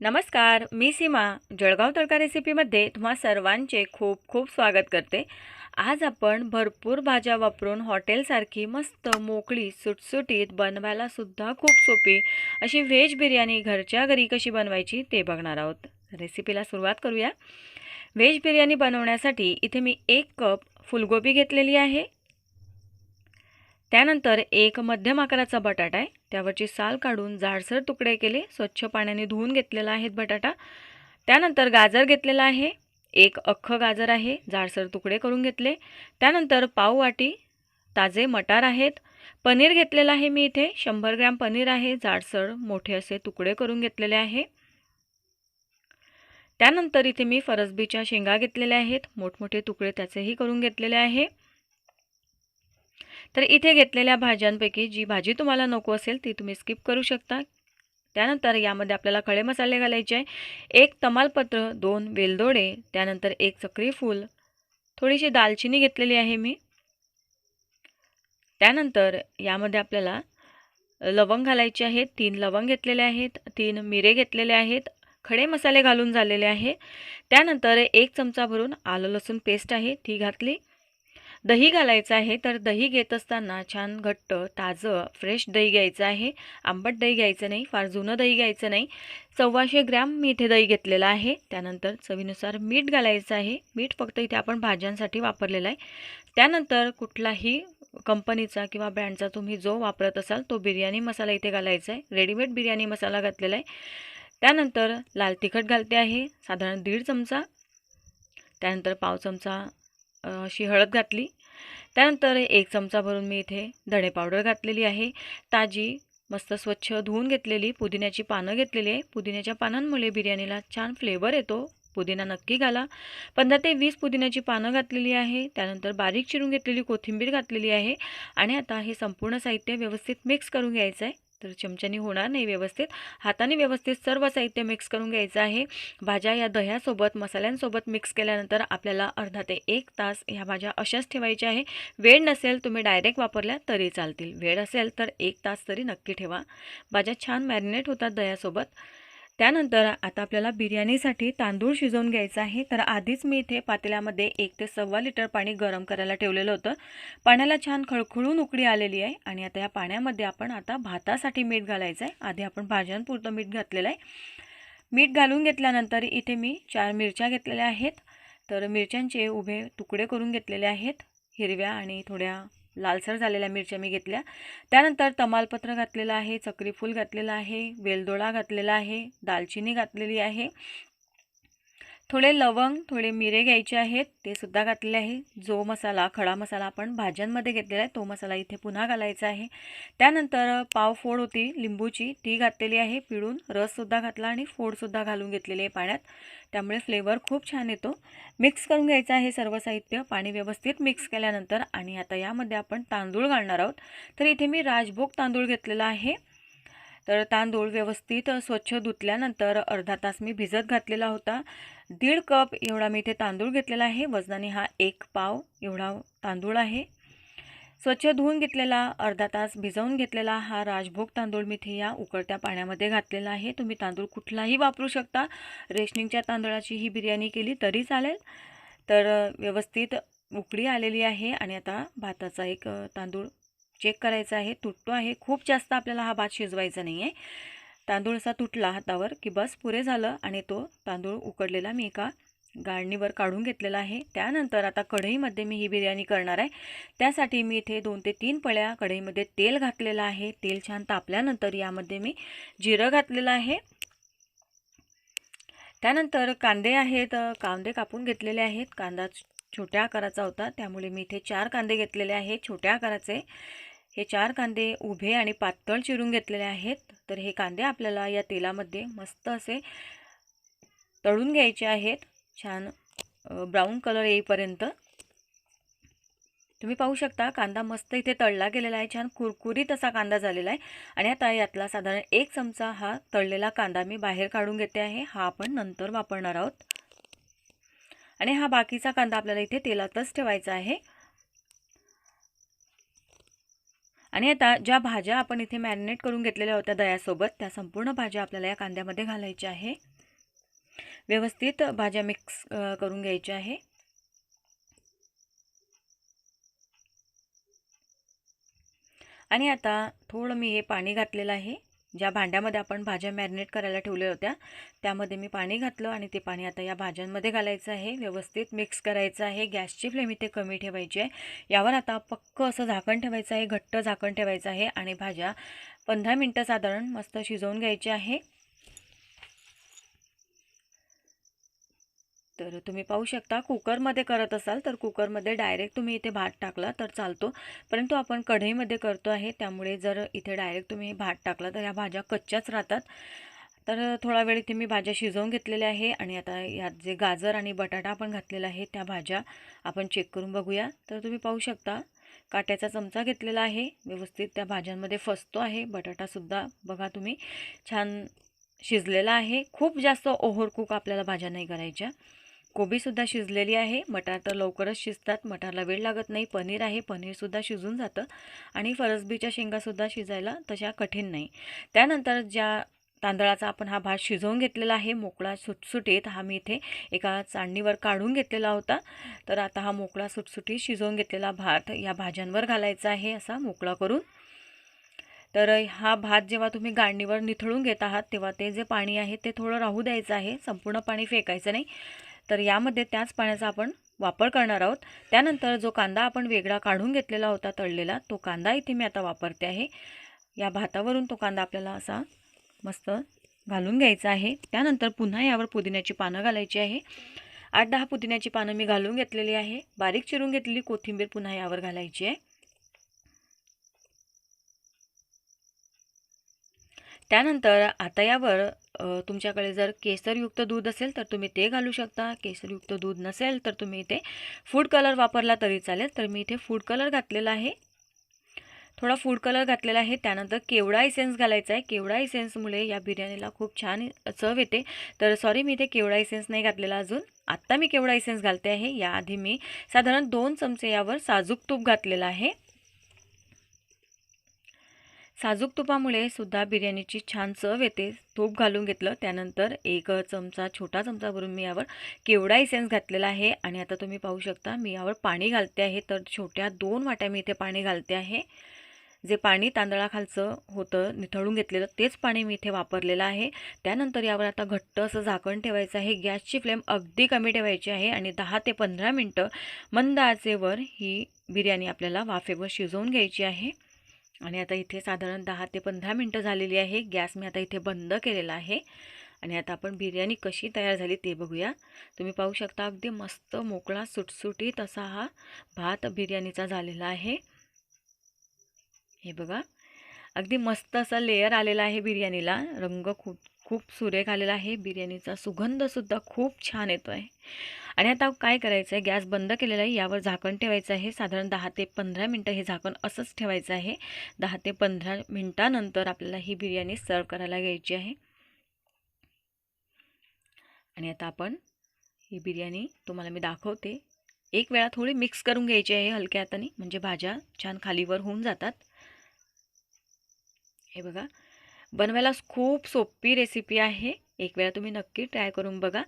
नमस्कार मी सीमा. जळगाव तडका रेसिपीमध्ये तुम्हा सर्वांचे खूप खूप स्वागत करते. आज आपण भरपूर भाज्या वापरून हॉटेलसारखी मस्त मोकळी सुटसुटीत बनवायला सुद्धा खूप सोपी अशी व्हेज बिर्याणी घरच्या घरी कशी बनवायची ते बघणार आहोत. रेसिपीला सुरुवात करूया. व्हेज बिर्याणी बनवण्यासाठी इथे मी एक कप फुलगोबी घेतलेली आहे. त्यानंतर एक मध्यम आकाराचा बटाटा आहे. त्यावरची साल काढून जाडसर तुकडे केले स्वच्छ पाण्याने धुवून घेतलेला आहेत बटाटा. त्यानंतर गाजर घेतलेला आहे एक अख्खं गाजर आहे जाडसर तुकडे करून घेतले. त्यानंतर पाव वाटी ताजे मटार आहेत. पनीर घेतलेलं आहे मी इथे शंभर ग्रॅम पनीर आहे जाडसर मोठे असे तुकडे करून घेतलेले आहे. त्यानंतर इथे मी फरसबीच्या शेंगा घेतलेल्या आहेत मोठमोठे तुकडे त्याचेही करून घेतलेले आहे. तर इथे घेतलेल्या भाज्यांपैकी जी भाजी तुम्हाला नको असेल ती तुम्ही स्किप करू शकता. त्यानंतर यामध्ये आपल्याला खडे मसाले घालायचे आहे. एक तमालपत्र दोन वेलदोडे त्यानंतर एक चक्री फूल थोडीशी दालचिनी घेतलेली आहे मी. त्यानंतर यामध्ये आपल्याला लवंग घालायचे आहेत तीन लवंग घेतलेले आहेत तीन मिरे घेतलेले आहेत खडे मसाले घालून झालेले आहे. त्यानंतर एक चमचा भरून आलं लसूण पेस्ट आहे ती घातली. दही घालायचं आहे. तर दही घेत असताना छान घट्ट ताजं फ्रेश दही घ्यायचं आहे. आंबट दही घ्यायचं नाही फार जुनं दही घ्यायचं नाही. सव्वाशे ग्रॅम मी इथे दही घेतलेलं आहे. त्यानंतर चवीनुसार मीठ घालायचं आहे. मीठ फक्त इथे आपण भाज्यांसाठी वापरलेलं आहे. त्यानंतर कुठलाही कंपनीचा किंवा ब्रँडचा तुम्ही जो वापरत असाल तो बिर्याणी मसाला इथे घालायचा आहे. रेडीमेड बिर्याणी मसाला घातलेला आहे. त्यानंतर लाल तिखट घालते आहे. साधारण दीड चमचा. त्यानंतर पाव चमचा अशी हळद घातली. त्यानंतर एक चमचा भरून मी इथे धणे पावडर घातलेली आहे. ताजी मस्त स्वच्छ धुवून घेतलेली पुदिन्याची पानं घेतलेली आहे. पुदिन्याच्या पानांमुळे बिर्याणीला छान फ्लेवर येतो. पुदिना नक्की घाला. पंधरा ते वीस पुदिन्याची पानं घातलेली आहे. त्यानंतर बारीक चिरून घेतलेली कोथिंबीर घातलेली आहे. आणि आता हे संपूर्ण साहित्य व्यवस्थित मिक्स करून घ्यायचं आहे तर चमच्यानी होणार नाही व्यवस्थित. हाताने व्यवस्थित सर्व साहित्य मिक्स करून घ्यायचं आहे. भाज्या या दह्यासोबत मसाल्यांसोबत मिक्स केल्यानंतर आपल्याला अर्धा ते एक तास ह्या भाज्या अशाच ठेवायच्या आहे. वेळ नसेल तुम्ही डायरेक्ट वापरल्या तरी चालतील. वेळ असेल तर एक तास तरी नक्की ठेवा. भाज्या छान मॅरिनेट होतात दह्यासोबत. त्यानंतर आता आपल्याला बिर्याणीसाठी तांदूळ शिजवून घ्यायचा आहे. तर आधीच मी इथे पातेल्यामध्ये एक ते सव्वा लिटर पाणी गरम करायला ठेवलेलं होतं. पाण्याला छान खळखळून उकळी आलेली आहे आणि आता या पाण्यामध्ये आपण आता भातासाठी मीठ घालायचं आहे आधी आपण भाज्यांपुरतं मीठ घातलेलं आहे. मीठ घालून घेतल्यानंतर इथे मी चार मिरच्या घेतलेल्या आहेत. तर मिरच्यांचे उभे तुकडे करून घेतलेले आहेत. हिरव्या आणि थोड्या लालसर झालेल्या मिरच्या मी घेतल्या. त्यानंतर तमालपत्र घातलेलं आहे चक्रीफूल घातलेलं आहे वेलदोळा घातलेला आहे दालचिनी घातलेली आहे. थोडे लवंग थोडे मिरे घ्यायचे आहेत ते सुद्धा घातलेले आहे. जो मसाला खडा मसाला आपण भाज्यांमध्ये घेतलेला आहे तो मसाला इथे पुन्हा घालायचा आहे. त्यानंतर पाव फोड होती लिंबूची ती घातलेली आहे पिळून रससुद्धा घातला आणि फोडसुद्धा घालून घेतलेली आहे पाण्यात. त्यामुळे फ्लेवर खूप छान येतो. मिक्स करून घ्यायचं आहे सर्व साहित्य पाणी व्यवस्थित मिक्स केल्यानंतर आणि आता यामध्ये आपण तांदूळ घालणार आहोत. तर इथे मी राजभोग तांदूळ घेतलेला आहे. तर तांदूळ व्यवस्थित स्वच्छ धुतल्यानंतर अर्धा तास मी भिजत घातलेला होता. दीड कप एवढा मी इथे तांदूळ घेतलेला आहे. वजनाने हा एक पाव एवढा तांदूळ आहे. स्वच्छ धुवून घेतलेला अर्धा तास भिजवून घेतलेला हा राजभोग तांदूळ मी इथे या उकळत्या पाण्यामध्ये घातलेला आहे. तुम्ही तांदूळ कुठलाही वापरू शकता. रेशनिंगच्या तांदळाची ही बिर्याणी केली तरी चालेल. तर व्यवस्थित उकळी आलेली आहे आणि आता भाताचा एक तांदूळ चेक करायचं आहे. तुटतो आहे. खूप जास्त आपल्याला हा भात शिजवायचा नाही आहे तांदूळ असा तुटला हातावर की बस पुरे झालं आणि तो तांदूळ उकडलेला मी एका गाळणीवर काढून घेतलेला आहे. त्यानंतर आता कढईमध्ये मी ही बिर्याणी करणार आहे. त्यासाठी मी इथे दोन ते तीन पळ्या कढईमध्ये तेल घातलेलं आहे. तेल छान तापल्यानंतर यामध्ये मी जिरं घातलेलं आहे. त्यानंतर कांदे आहेत. कांदे कापून घेतलेले आहेत. कांदा छोट्या आकाराचा होता. त्यामुळे मी इथे चार कांदे घेतलेले आहेत. छोट्या आकाराचे हे चार कांदे उभे आणि पातळ चिरून घेतलेले आहेत. तर हे कांदे आपल्याला या तेलामध्ये मस्त असे तळून घ्यायचे आहेत. छान ब्राऊन कलर येईपर्यंत. तुम्ही पाहू शकता कांदा मस्त इथे तळला गेलेला आहे. छान कुरकुरीत असा कांदा झालेला आहे. आणि आता यातला साधारण एक चमचा हा तळलेला कांदा मी बाहेर काढून घेते आहे. हा आपण नंतर वापरणार आहोत. आणि हा बाकीचा कांदा आपल्याला इथे तेलातच ठेवायचा आहे. आणि आता ज्या भाज्या आपण इथे मॅरिनेट करून घेतलेल्या होत्या दह्यासोबत त्या संपूर्ण भाज्या आपल्याला या कांद्यामध्ये घालायच्या आहे. व्यवस्थित भाज्या मिक्स करून घ्यायच्या आहे. आणि आता थोडं मी हे पाणी घातलेलं आहे. ज्या भांड्यामध्ये आपण भाज्या मॅरिनेट करायला ठेवल्या होत्या त्यामध्ये मी पाणी घातलं आणि ते पाणी आता या भाज्यांमध्ये घालायचं आहे. व्यवस्थित मिक्स करायचं आहे. गॅसची फ्लेम इथे कमी ठेवायची आहे. यावर आता पक्क असं झाकण ठेवायचं आहे. घट्ट झाकण ठेवायचं आहे आणि भाज्या पंधरा मिनटं साधारण मस्त शिजवून घ्यायची आहे. तर तुम्ही पाहू शकता कुकरमध्ये करत असाल तर कुकरमध्ये डायरेक्ट तुम्ही इथे भात टाकला तर चालतो. परंतु आपण कढईमध्ये करतो आहे त्यामुळे जर इथे डायरेक्ट तुम्ही भात टाकला तर ह्या भाज्या कच्च्याच राहतात. तर थोडा वेळ इथे मी भाज्या शिजवून घेतलेल्या आहे आणि आता यात जे गाजर आणि बटाटा आपण घातलेला आहे त्या भाज्या आपण चेक करून बघूया. तर तुम्ही पाहू शकता काट्याचा चमचा घेतलेला आहे व्यवस्थित त्या भाज्यांमध्ये फसतो आहे. बटाटासुद्धा बघा तुम्ही छान शिजलेला आहे. खूप जास्त ओव्हर कुक आपल्याला भाज्या नाही करायच्या. कोबीसुद्धा शिजलेली आहे. मटार तर लवकरच शिजतात. मटारला वेळ लागत नाही. पनीर आहे. पनीरसुद्धा शिजून जातं. आणि फरसबीच्या शेंगासुद्धा शिजायला तशा कठीण नाही. त्यानंतर ज्या तांदळाचा आपण हा भात शिजवून घेतलेला आहे मोकळा सुटसुटीत हा मी इथे एका चाळणीवर काढून घेतलेला होता. तर आता हा मोकळा सुटसुटीत शिजवून घेतलेला भात या भाज्यांवर घालायचा आहे असा मोकळा करून. तर हा भात जेव्हा तुम्ही गाळणीवर निथळून घेत आहात तेव्हा ते जे पाणी आहे ते थोडं राहू द्यायचं आहे. संपूर्ण पाणी फेकायचं नाही. तर यामध्ये त्याच पाण्याचा आपण वापर करणार आहोत. त्यानंतर जो कांदा आपण वेगळा काढून घेतलेला होता तळलेला तो कांदा इथे मी आता वापरते आहे. या भातावरून तो कांदा आपल्याला असा मस्त घालून घ्यायचा आहे. त्यानंतर पुन्हा यावर पुदिन्याची पानं घालायची आहे. आठ दहा पुदिन्याची पानं मी घालून घेतलेली आहे. बारीक चिरून घेतलेली कोथिंबीर पुन्हा यावर घालायची आहे. त्यानंतर आता यावर तुमच्याकडे जर केसरयुक्त दूध असेल तर तुम्ही ते घालू शकता. केसरयुक्त दूध नसेल तर तुम्ही इथे फूड कलर वापरला तरी चालेल. तर मी इथे फूड कलर घातलेला आहे. थोडा फूड कलर घातलेला आहे. त्यानंतर केवडा इसेन्स घालायचा आहे? केवडा इसेन्समुळे या बिर्याणीला खूप छान चव येते. तर सॉरी मी इथे केवडा इसेन्स नाही घातलेला अजून. आत्ता मी केवडा इसेन्स घालते आहे. याआधी मी साधारण दोन चमचे यावर साजूक तूप घातलेलं आहे. साजूक तुपामुळे सुद्धा बिर्याणीची छान चव येते. तूप घालून घेतलं त्यानंतर एक चमचा छोटा चमचा भरून मी यावर केवडा इसेन्स घातलेला आहे आणि आता तुम्ही पाहू शकता मी यावर पाणी घालते आहे. तर छोट्या दोन वाट्या मी इथे पाणी घालते आहे. जे पाणी तांदळाखालचं होतं निथळून घेतलेलं तेच पाणी मी इथे वापरलेलं आहे. त्यानंतर यावर आता घट्ट असं झाकण ठेवायचं आहे. गॅसची फ्लेम अगदी कमी ठेवायची आहे आणि दहा ते पंधरा मिनटं मंद आचेवर ही बिर्याणी आपल्याला वाफेवर शिजवून घ्यायची आहे. आणि आता इथे साधारण दहा ते पंधरा मिनटं झालेली आहे. गॅस मी आता इथे बंद केलेला आहे. आणि आता आपण बिर्याणी कशी तयार झाली ते बघूया. तुम्ही पाहू शकता अगदी मस्त मोकळा सुटसुटीत असा हा भात बिर्याणीचा झालेला आहे. हे बघा. अगदी मस्त असा लेयर आलेला आहे बिर्याणीला. रंग खूप खूप सुरेख आलेला आहे. बिर्याणीचा सुगंधसुद्धा खूप छान येतो आहे आणि आता काय करायचं आहे गॅस बंद केलेला आहे. यावर झाकण ठेवायचं आहे. साधारण दहा ते पंधरा मिनटं हे झाकण असंच ठेवायचं आहे. दहा ते पंधरा मिनटानंतर आपल्याला ही बिर्याणी सर्व करायला घ्यायची आहे. आणि आता आपण ही बिर्याणी तुम्हाला मी दाखवते. एक वेळा थोडी मिक्स करून घ्यायची आहे हलक्या हाताने. म्हणजे भाज्या छान खालीवर होऊन जातात. हे बघा. बनवायला खूप सोपी रेसिपी आहे. एक वेळा तुम्ही नक्की ट्राय करून बघा.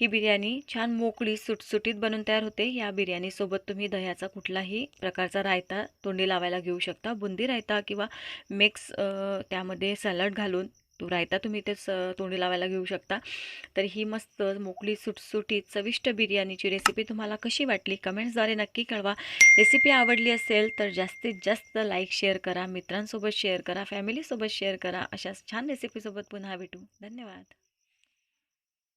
ही बिर्याणी छान मोकळी सुटसुटीत बनून तयार होते. या बिर्याणीसोबत तुम्ही दह्याचा कुठलाही प्रकारचा रायता तोंडी लावायला घेऊ शकता. बुंदी रायता किंवा मिक्स त्यामध्ये सॅलड घालून तो रायता तुम्ही तेच तोंडी लावायला घेऊ शकता. तर ही मस्त मोकळी सुटसुटीत चविष्ट बिर्याणीची रेसिपी तुम्हाला कशी वाटली? कमेंट्सद्वारे नक्की कळवा. रेसिपी आवडली असेल तर जास्तीत जास्त लाईक शेअर करा. मित्रांसोबत शेअर करा. फॅमिलीसोबत शेअर करा. अशाच छान रेसिपीसोबत पुन्हा भेटू. धन्यवाद.